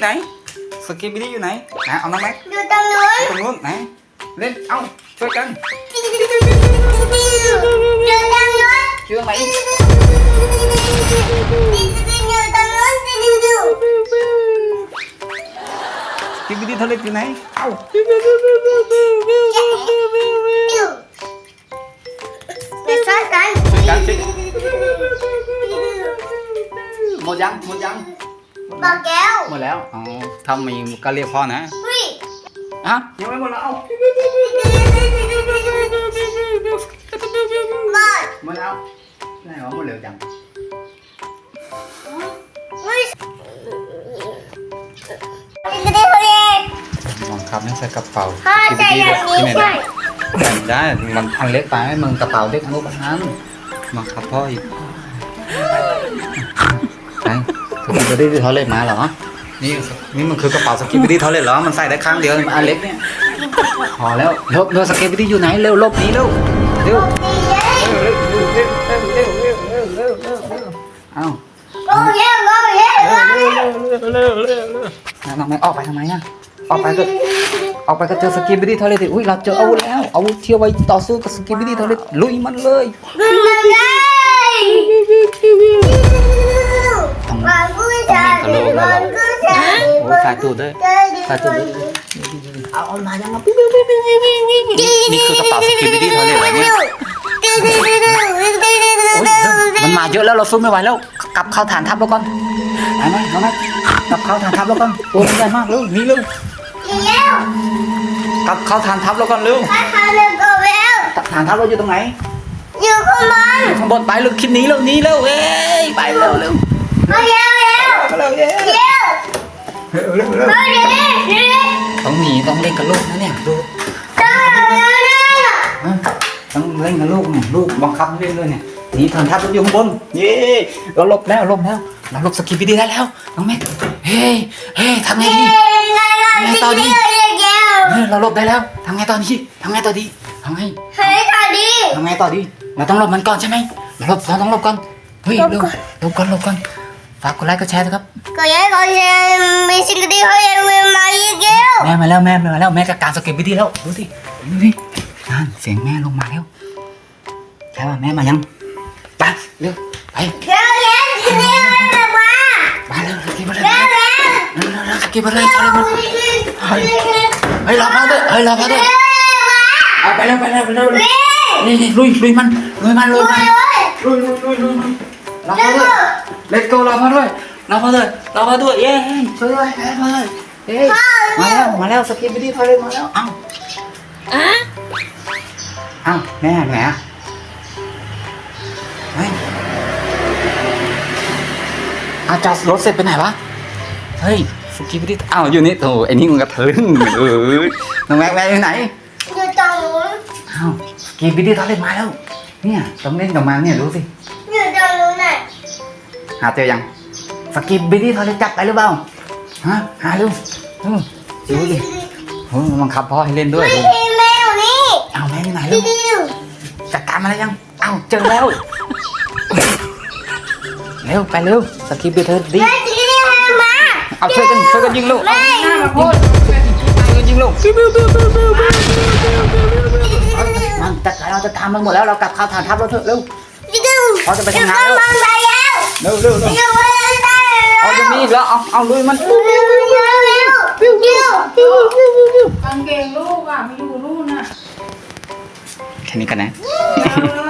ไหนสกีบิดี้อยู่ไหนไหนเอาน้องแม็กอยู่ตรงนู้นตรงนู้นไหนเล่นเอ้าช่วยกันอยู่ตรงนู้นช่วยตรงไหนอีกอยู่ตรงนู้นอยู่สกีบิดี้ทะเลอยู่ไหนเอ้าอยู่ไปช่วยกันช่วยกันช่วยกันหมดยังหมดยัง บอกแก้วหมดแล้วอ๋อถ้ามีก็เรียกพ่อนะอุ้ยอะยังไม่หมดแล้วเอ้าหมดหมดแล้วไหนวะหมดเร็วจังอุ้ยจะได้เขาเรียกบังคับให้ใส่กระเป๋าพ่อใส่อย่างนี้ใช่ใส่ได้มันอันเล็กไปมึงกระเป๋าเล็กอนุบาลบังคับพ่ออีกไหน สกิบอดี้ทอเลตมาเหรอ นี่นี่มันคือกระเป๋าสกิบอดี้ทอเลตเหรอ มันใส่ได้ครั้งเดียวอันเล็กเนี่ย พอแล้วลบเรือสกิบอดี้อยู่ไหน เร็วลบนี้เร็ว เร็ว เอ้าทำไมออกไปทำไมอะ ออกไปก็ออกไปก็เจอสกิบดี้ทอเลตอุ้ยเราเจออาวุธแล้ว อาวุธเที่ยวไว้ต่อสู้กับสกิบดี้ทอเลตลุยมันเลยลุยมันเลยายตูดด้วยสายตูดด้วยเอาเอามายังอะนี่คือกระเป๋าสกิปปี้ดี้ทอเลตเหรอเนี่ยโอ้ยมันมาเยอะแล้วเราสู้ไม่ไหวแล้ว กลับเข้าฐานทัพแล้วก่อนไปไหมน้องแม็กกลับเข้าฐานทัพแล้วก่อนตัวมันใหญ่มากเร็วหนี่เร็วกลับเข้าฐานทัพแล้วก่อนเร็วฐานทัพเราอยู่ตรงไหนอยู่ข้างบนอยู่ข้างบนไปเร็วคลิปนี้เร็วหนี้เร็วเอ้ยไปเร็วเร็ว เอาเย้เย้ เร็วเย้ เย้ เร็วเร็วเร็วเอาเย้เต้องหนีต้องเล่นกับลูกนะเนี่ยดูจ้าจ้าฮะต้องเล่นกับลูกเนี่ยลูกบังคับให้เล่นด้วยเนี่ยหนีฐานทัพเราอยู่ข้างบนเย้เราหลบแล้วหลบแล้วเราหลบสกิปปี้ได้แล้วน้องแม็กเฮ้เฮ้ทำไงดีตอนนี้เออเราหลบได้แล้วทำไงตอนนี้ทำไงต่อดีทำไงเฮ้ยตอนนี้ทำไงต่อดีเราต้องหลบมันก่อนใช่ไหมเราหลบเราต้องหลบก่อนเฮ้ยหลบก่อนหลบก่อนหลบก่อน ฝากกดไลค์กดแชร์นะครับก็ยังก็ยังมีสิ่งที่เขายังมีมาอีกแล้วแม่มาแล้วแม่มาแล้วแม่กับการสเก็ตวิธีแล้วดูสิดูสินั่นเสียงแม่ลงมาแล้วใช่ป่ะแม่มายังไปเร็วไปเดี๋ยวเดี๋ยวที่นี่มันมามาเร็วสกิปไปเลยเดี๋ยวเดี๋ยวเร็วเร็วเร็วสกิปไปเลยเอาเลยมันเฮ้ยรอพ่อด้วยเฮ้ยรอพ่อด้วยเอาไปเร็วไปเร็วไปเร็วนี่นี่ลุยลุยมันลุยมันลุยมันลุยลุยลุยลุย ลุยรอพ่อด้วย let's go รอพ่อด้วยรอพ่อด้วยรอพ่อด้วยเย้ช่วยด้วยช่วยด้วยเฮ้ยมาแล้วมาแล้วสกิปไปที่ทอเลมาแล้วเอ้าอะเอ้าแม่ไหนอะเฮ้ยอาจอดรถเสร็จไปไหนวะเฮ้ยสกิปไปที่อ้าวอยู่นี่โถไอ้นี่มันกระเทินเออน้องแม็กแม็กอยู่ไหนอยู่ตรงนู้นอ้าวสกิปไปที่ทอเลมาแล้วเนี่ยต้องเล่นกับมันเนี่ยดูสิ หาเจอยังสกิปบิดี้เขาจะจับไปหรือเปล่าฮะหาดูเออดูดิโอ้ยบังคับพ่อให้เล่นด้วยไม่ดูใช่แมวนี่เอาแม่ที่ไหนลูกดิวจัดการมาแล้วยังเอาเจอแล้วเร็วไปเร็วสกิปบิดี้เธอดิแม่จะได้มาเอาช่วยกันช่วยกันยิงลูกแม่ยิงช่วยกันยิงลูกมันจัดการเราจะทำมันหมดแล้วเรากลับเข้าฐานทัพเราเถอะเร็วดิวเขาจะไปทำงานแล้วมันไปแล้ว เร็วเร็วเร็วดิวไปแล้วเอาจะมีอีกแล้วเอาเอาลุยมันดิวดิวดิวดิวกางเกงลูกอะไม่อยู่นู่นน่ะแค่นี้กันนะเอาเลย